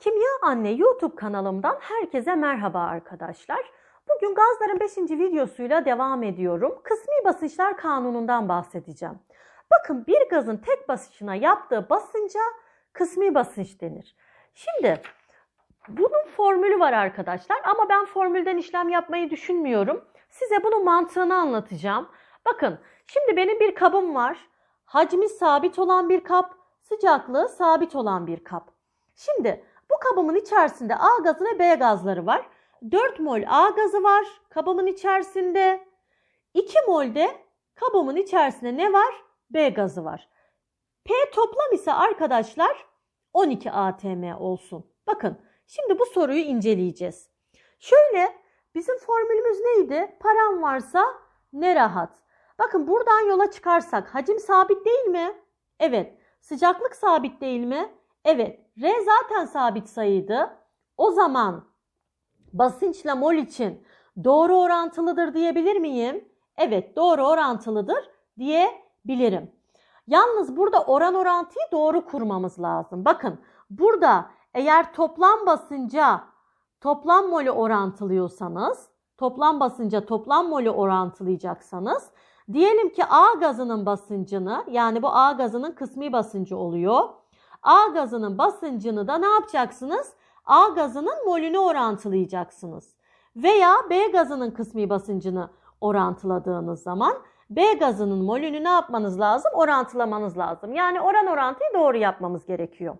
Kimya Anne YouTube kanalımdan herkese merhaba arkadaşlar. Bugün gazların 5. videosuyla devam ediyorum. Kısmi basınçlar kanunundan bahsedeceğim. Bakın bir gazın tek basınçına yaptığı basınca kısmi basınç denir. Şimdi bunun formülü var arkadaşlar ama ben formülden işlem yapmayı düşünmüyorum. Size bunun mantığını anlatacağım. Bakın şimdi benim bir kabım var. Hacmi sabit olan bir kap, sıcaklığı sabit olan bir kap. Şimdi bu kabımın içerisinde A gazı ve B gazları var. 4 mol A gazı var kabımın içerisinde. 2 mol de kabımın içerisinde ne var? B gazı var. P toplam ise arkadaşlar 12 atm olsun. Bakın şimdi bu soruyu inceleyeceğiz. Şöyle bizim formülümüz neydi? Param varsa ne rahat. Bakın buradan yola çıkarsak hacim sabit değil mi? Evet. Sıcaklık sabit değil mi? Evet. R zaten sabit sayıydı. O zaman basınçla mol için doğru orantılıdır diyebilir miyim? Evet doğru orantılıdır diyebilirim. Yalnız burada oran orantıyı doğru kurmamız lazım. Bakın burada eğer toplam basınca toplam molü orantılıyorsanız, toplam basınca toplam molü orantılayacaksanız diyelim ki A gazının basıncını yani bu A gazının kısmi basıncı oluyor. A gazının basıncını da ne yapacaksınız? A gazının molünü orantılayacaksınız. Veya B gazının kısmi basıncını orantıladığınız zaman B gazının molünü ne yapmanız lazım? Orantılamanız lazım. Yani oran orantıyı doğru yapmamız gerekiyor.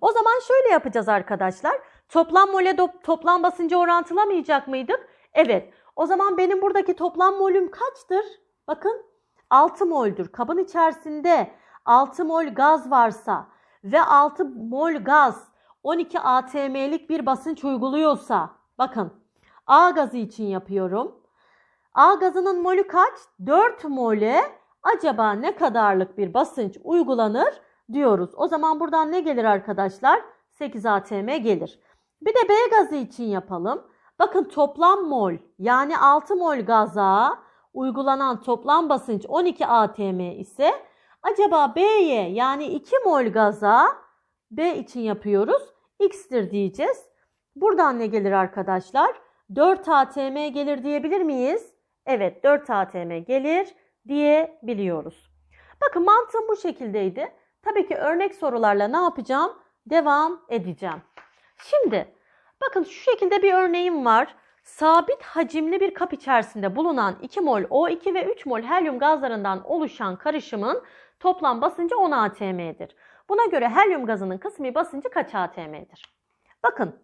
O zaman şöyle yapacağız arkadaşlar. Toplam mole toplam basıncı orantılamayacak mıydık? Evet. O zaman benim buradaki toplam molüm kaçtır? Bakın 6 moldür. Kabın içerisinde 6 mol gaz varsa ve 6 mol gaz 12 atm'lik bir basınç uyguluyorsa bakın A gazı için yapıyorum. A gazının molü kaç? 4 mole acaba ne kadarlık bir basınç uygulanır diyoruz. O zaman buradan ne gelir arkadaşlar? 8 atm gelir. Bir de B gazı için yapalım. Bakın toplam mol yani 6 mol gaza uygulanan toplam basınç 12 atm ise acaba B'ye yani 2 mol gaza B için yapıyoruz. X'tir diyeceğiz. Buradan ne gelir arkadaşlar? 4 atm gelir diyebilir miyiz? Evet 4 atm gelir diyebiliyoruz. Bakın mantığım bu şekildeydi. Tabii ki örnek sorularla ne yapacağım? Devam edeceğim. Şimdi bakın şu şekilde bir örneğim var. Sabit hacimli bir kap içerisinde bulunan 2 mol O2 ve 3 mol helyum gazlarından oluşan karışımın toplam basıncı 10 atm'dir. Buna göre helyum gazının kısmi basıncı kaç atm'dir? Bakın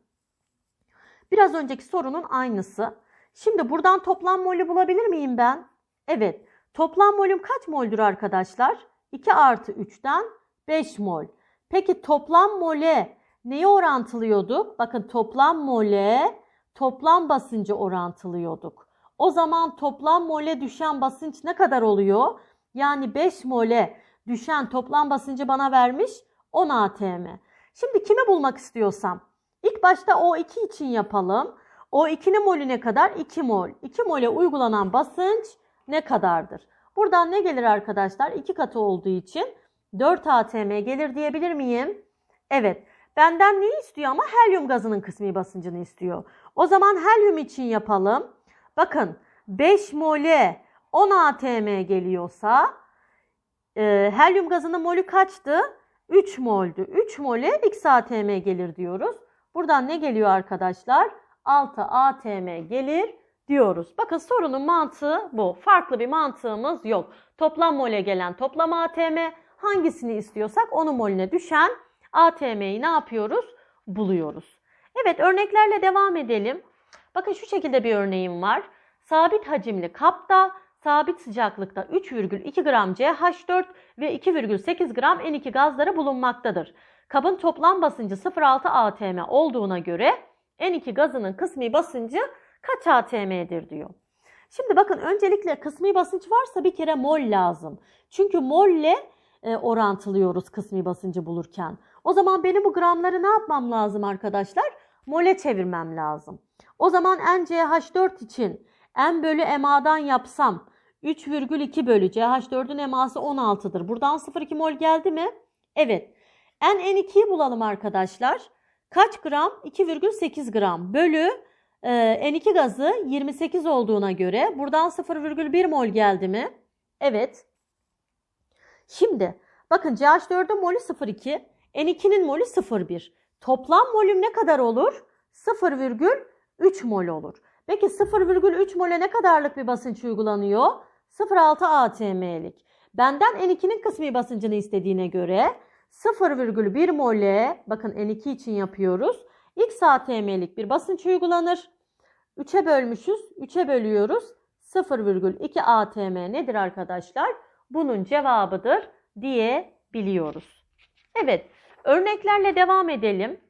biraz önceki sorunun aynısı. Şimdi buradan toplam molü bulabilir miyim ben? Evet. Toplam molüm kaç moldür arkadaşlar? 2 artı 3'ten 5 mol. Peki toplam mole neyi orantılıyorduk? Bakın toplam mole toplam basıncı orantılıyorduk. O zaman toplam mole düşen basınç ne kadar oluyor? Yani 5 mole düşen toplam basıncı bana vermiş 10 atm. Şimdi kimi bulmak istiyorsam ilk başta O2 için yapalım. O2'nin molü ne kadar? 2 mol. 2 mole uygulanan basınç ne kadardır? Buradan ne gelir arkadaşlar? 2 katı olduğu için 4 atm gelir diyebilir miyim? Evet. Benden neyi istiyor ama helyum gazının kısmi basıncını istiyor. O zaman helyum için yapalım. Bakın 5 mole 10 atm geliyorsa e, helyum gazının molü kaçtı? 3 moldü. 3 mole x atm gelir diyoruz. Buradan ne geliyor arkadaşlar? 6 atm gelir diyoruz. Bakın sorunun mantığı bu. Farklı bir mantığımız yok. Toplam mole gelen toplam atm hangisini istiyorsak onun molüne düşen atm'yi ne yapıyoruz? Buluyoruz. Evet örneklerle devam edelim. Bakın şu şekilde bir örneğim var. Sabit hacimli kapta sabit sıcaklıkta 3,2 gram CH4 ve 2,8 gram N2 gazları bulunmaktadır. Kabın toplam basıncı 0,6 atm olduğuna göre N2 gazının kısmi basıncı kaç atm'dir diyor. Şimdi bakın öncelikle kısmi basınç varsa bir kere mol lazım. Çünkü molle e, orantılıyoruz kısmi basıncı bulurken. O zaman benim bu gramları ne yapmam lazım arkadaşlar? Mole çevirmem lazım. O zaman NCH4 için N bölü MA'dan yapsam 3,2 bölü CH4'ün eması 16'dır. Buradan 0,2 mol geldi mi? Evet. N N2'yi bulalım arkadaşlar. kaç gram? 2,8 gram bölü e, N2 gazı 28 olduğuna göre buradan 0,1 mol geldi mi? Evet. Şimdi bakın CH4'ün molü 0,2, N2'nin molü 0,1. Toplam molüm ne kadar olur? 0,3 mol olur. Peki 0,3 mole ne kadarlık bir basınç uygulanıyor? 0,6 atm'lik. Benden N2'nin kısmi basıncını istediğine göre 0,1 mole bakın N2 için yapıyoruz. X atm'lik bir basınç uygulanır. 3'e bölmüşüz. 3'e bölüyoruz. 0,2 atm nedir arkadaşlar? Bunun cevabıdır diyebiliyoruz. Evet, örneklerle devam edelim.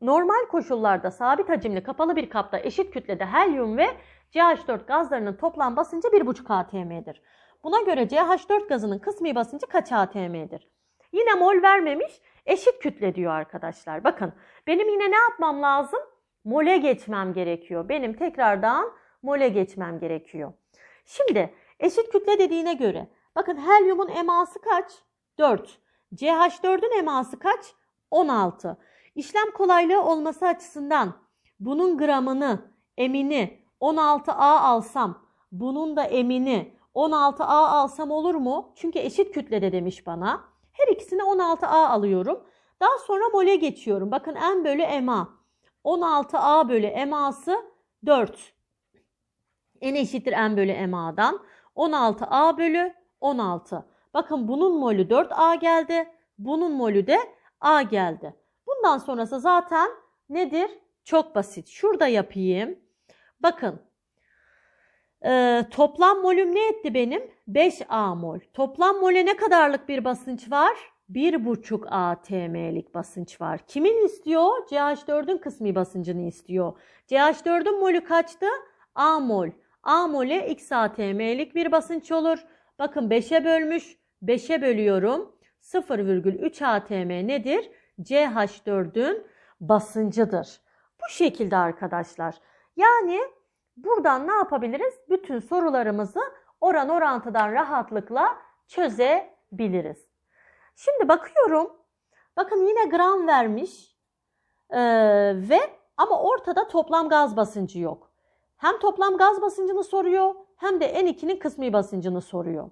Normal koşullarda sabit hacimli kapalı bir kapta eşit kütlede helyum ve CH4 gazlarının toplam basıncı 1,5 atm'dir. Buna göre CH4 gazının kısmi basıncı kaç atm'dir? Yine mol vermemiş, eşit kütle diyor arkadaşlar. Bakın benim yine ne yapmam lazım? Mole geçmem gerekiyor. Benim tekrardan mole geçmem gerekiyor. Şimdi eşit kütle dediğine göre bakın helyumun eması kaç? 4. CH4'ün eması kaç? 16. İşlem kolaylığı olması açısından bunun gramını, emini 16A alsam, bunun da emini 16A alsam olur mu? Çünkü eşit kütlede demiş bana. Her ikisini 16A alıyorum. Daha sonra mole geçiyorum. Bakın M bölü MA. 16A bölü MA'sı 4. N eşittir M bölü MA'dan. 16A bölü 16. Bakın bunun molü 4A geldi. Bunun molü de A geldi. Bundan sonrası zaten nedir? Çok basit. Şurada yapayım. Bakın. Ee, toplam molüm ne etti benim? 5A mol. Toplam mole ne kadarlık bir basınç var? 1,5 atm'lik basınç var. Kimin istiyor? CH4'ün kısmi basıncını istiyor. CH4'ün molü kaçtı? A mol. A mole x atm'lik bir basınç olur. Bakın 5'e bölmüş. 5'e bölüyorum. 0,3 atm nedir? CH4'ün basıncıdır. Bu şekilde arkadaşlar. Yani buradan ne yapabiliriz? Bütün sorularımızı oran orantıdan rahatlıkla çözebiliriz. Şimdi bakıyorum. Bakın yine gram vermiş. Ee, ve ama ortada toplam gaz basıncı yok. Hem toplam gaz basıncını soruyor hem de N2'nin kısmi basıncını soruyor.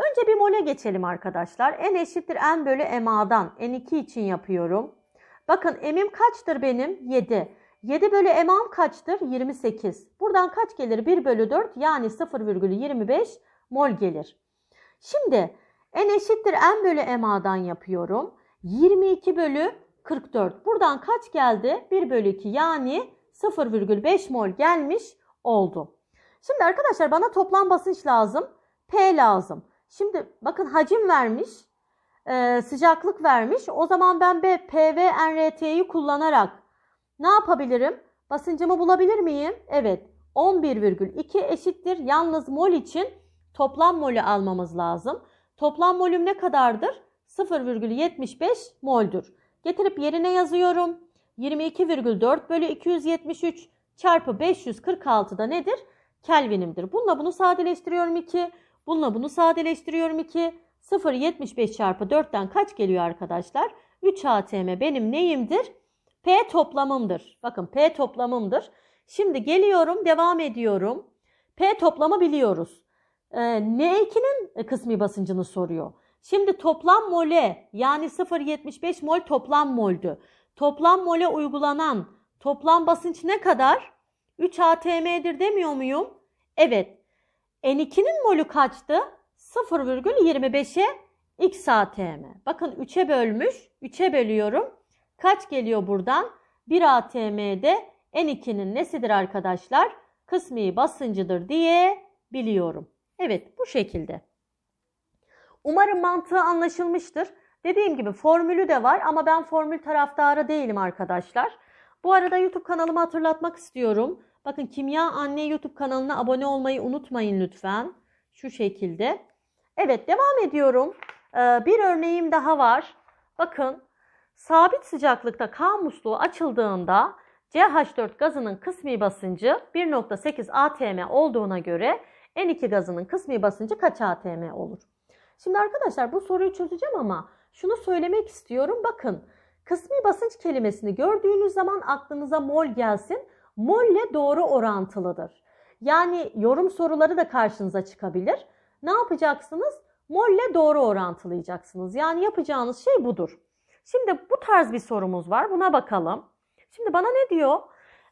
Önce bir mole geçelim arkadaşlar. N eşittir N bölü MA'dan. N2 için yapıyorum. Bakın M'im kaçtır benim? 7. 7 bölü MA'm kaçtır? 28. Buradan kaç gelir? 1 bölü 4 yani 0,25 mol gelir. Şimdi N eşittir N bölü MA'dan yapıyorum. 22 bölü 44. Buradan kaç geldi? 1 bölü 2 yani 0,5 mol gelmiş oldu. Şimdi arkadaşlar bana toplam basınç lazım. P lazım. Şimdi bakın hacim vermiş, e, sıcaklık vermiş. O zaman ben B, P ve NRT'yi kullanarak ne yapabilirim? Basıncımı bulabilir miyim? Evet. 11,2 eşittir. Yalnız mol için toplam molü almamız lazım. Toplam molüm ne kadardır? 0,75 moldür. Getirip yerine yazıyorum. 22,4 bölü 273 çarpı 546 da nedir? Kelvinimdir. Bununla bunu sadeleştiriyorum 2. Bununla bunu sadeleştiriyorum 2. 0,75 çarpı 4'ten kaç geliyor arkadaşlar? 3 atm benim neyimdir? P toplamımdır. Bakın P toplamımdır. Şimdi geliyorum devam ediyorum. P toplamı biliyoruz. Ee, N2'nin kısmi basıncını soruyor. Şimdi toplam mole yani 0,75 mol toplam moldü. Toplam mole uygulanan toplam basınç ne kadar? 3 atm'dir demiyor muyum? Evet. N2'nin molü kaçtı? 0,25'e x atm. Bakın 3'e bölmüş. 3'e bölüyorum. Kaç geliyor buradan? 1 atm'de N2'nin nesidir arkadaşlar? Kısmi basıncıdır diye biliyorum. Evet bu şekilde. Umarım mantığı anlaşılmıştır. Dediğim gibi formülü de var ama ben formül taraftarı değilim arkadaşlar. Bu arada YouTube kanalımı hatırlatmak istiyorum. Bakın Kimya Anne YouTube kanalına abone olmayı unutmayın lütfen. Şu şekilde. Evet devam ediyorum. Ee, bir örneğim daha var. Bakın sabit sıcaklıkta K musluğu açıldığında CH4 gazının kısmi basıncı 1.8 atm olduğuna göre N2 gazının kısmi basıncı kaç atm olur? Şimdi arkadaşlar bu soruyu çözeceğim ama şunu söylemek istiyorum. Bakın Kısmi basınç kelimesini gördüğünüz zaman aklınıza mol gelsin. Molle doğru orantılıdır. Yani yorum soruları da karşınıza çıkabilir. Ne yapacaksınız? Molle doğru orantılayacaksınız. Yani yapacağınız şey budur. Şimdi bu tarz bir sorumuz var. Buna bakalım. Şimdi bana ne diyor?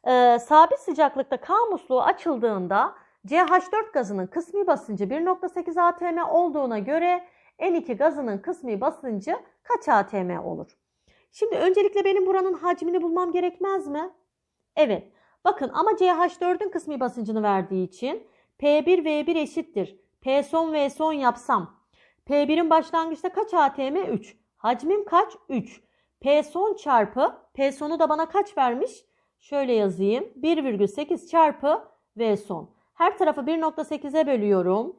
Ee, sabit sıcaklıkta K musluğu açıldığında CH4 gazının kısmi basıncı 1.8 atm olduğuna göre N2 gazının kısmi basıncı kaç atm olur? Şimdi öncelikle benim buranın hacmini bulmam gerekmez mi? Evet. Bakın ama CH4'ün kısmi basıncını verdiği için P1V1 eşittir. P son V son yapsam. P1'in başlangıçta kaç atm? 3. Hacmim kaç? 3. P son çarpı P sonu da bana kaç vermiş? Şöyle yazayım. 1,8 çarpı V son. Her tarafı 1.8'e bölüyorum.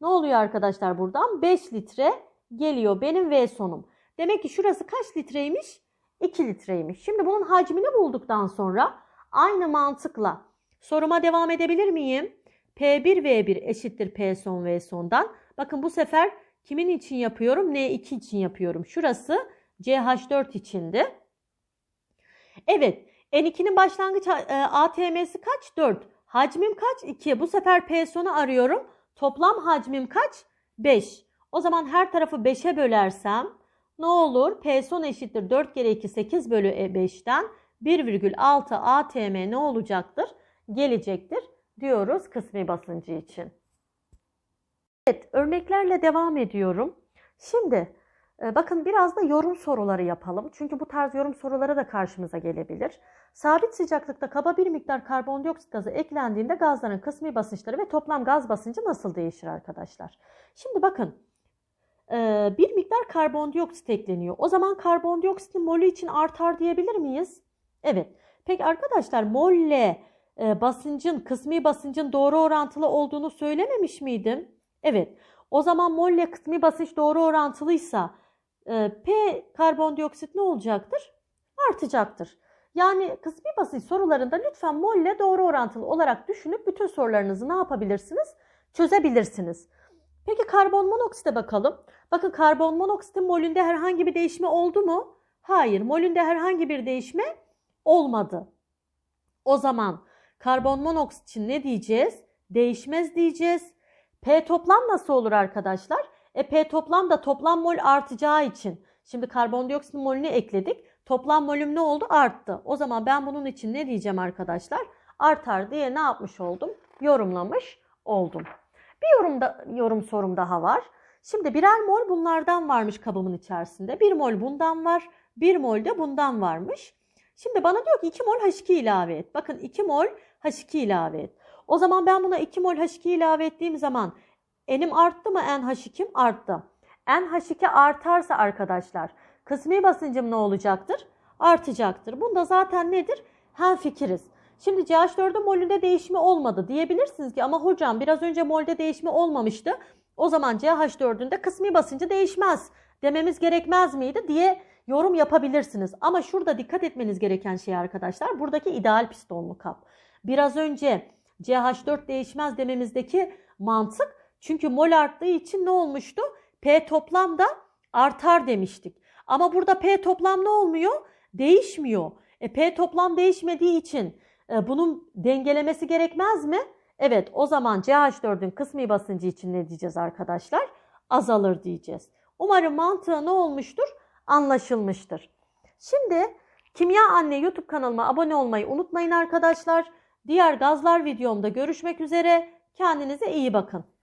Ne oluyor arkadaşlar buradan? 5 litre geliyor benim V sonum. Demek ki şurası kaç litreymiş? 2 litreymiş. Şimdi bunun hacmini bulduktan sonra aynı mantıkla soruma devam edebilir miyim? P1V1 eşittir P son V sondan. Bakın bu sefer kimin için yapıyorum? N2 için yapıyorum. Şurası CH4 içindi. Evet. N2'nin başlangıç e, ATM'si kaç? 4. Hacmim kaç? 2. Bu sefer P sonu arıyorum. Toplam hacmim kaç? 5. O zaman her tarafı 5'e bölersem ne olur? P son eşittir 4 kere 2 8 bölü 5'ten 1,6 atm ne olacaktır? Gelecektir diyoruz kısmi basıncı için. Evet örneklerle devam ediyorum. Şimdi e, bakın biraz da yorum soruları yapalım. Çünkü bu tarz yorum soruları da karşımıza gelebilir. Sabit sıcaklıkta kaba bir miktar karbondioksit gazı eklendiğinde gazların kısmi basınçları ve toplam gaz basıncı nasıl değişir arkadaşlar? Şimdi bakın e, bir miktar karbondioksit ekleniyor. O zaman karbondioksitin molü için artar diyebilir miyiz? Evet. Peki arkadaşlar molle e, basıncın, kısmi basıncın doğru orantılı olduğunu söylememiş miydim? Evet. O zaman molle kısmi basınç doğru orantılıysa e, P karbondioksit ne olacaktır? Artacaktır. Yani kısmi basınç sorularında lütfen molle doğru orantılı olarak düşünüp bütün sorularınızı ne yapabilirsiniz? Çözebilirsiniz. Peki karbon monoksite bakalım. Bakın karbon monoksitin molünde herhangi bir değişme oldu mu? Hayır, molünde herhangi bir değişme olmadı. O zaman karbon monoksit için ne diyeceğiz? Değişmez diyeceğiz. P toplam nasıl olur arkadaşlar? E P toplam da toplam mol artacağı için. Şimdi karbondioksit molünü ekledik. Toplam molüm ne oldu? Arttı. O zaman ben bunun için ne diyeceğim arkadaşlar? Artar diye ne yapmış oldum? Yorumlamış oldum. Bir yorumda, yorum sorum daha var. Şimdi birer mol bunlardan varmış kabımın içerisinde. Bir mol bundan var. Bir mol de bundan varmış. Şimdi bana diyor ki 2 mol H2 ilave et. Bakın 2 mol H2 ilave et. O zaman ben buna 2 mol H2 ilave ettiğim zaman N'im arttı mı NH2'm arttı. NH2 artarsa arkadaşlar kısmi basıncım ne olacaktır? Artacaktır. Bunda zaten nedir? Hem fikiriz. Şimdi CH4'ün molünde değişimi olmadı diyebilirsiniz ki ama hocam biraz önce molde değişimi olmamıştı. O zaman CH4'ün de kısmi basıncı değişmez dememiz gerekmez miydi diye yorum yapabilirsiniz. Ama şurada dikkat etmeniz gereken şey arkadaşlar buradaki ideal pistonlu kap. Biraz önce CH4 değişmez dememizdeki mantık çünkü mol arttığı için ne olmuştu? P toplam da artar demiştik. Ama burada P toplam ne olmuyor? Değişmiyor. E, P toplam değişmediği için e, bunun dengelemesi gerekmez mi? Evet o zaman CH4'ün kısmi basıncı için ne diyeceğiz arkadaşlar? Azalır diyeceğiz. Umarım mantığı ne olmuştur? Anlaşılmıştır. Şimdi Kimya Anne YouTube kanalıma abone olmayı unutmayın arkadaşlar. Diğer gazlar videomda görüşmek üzere. Kendinize iyi bakın.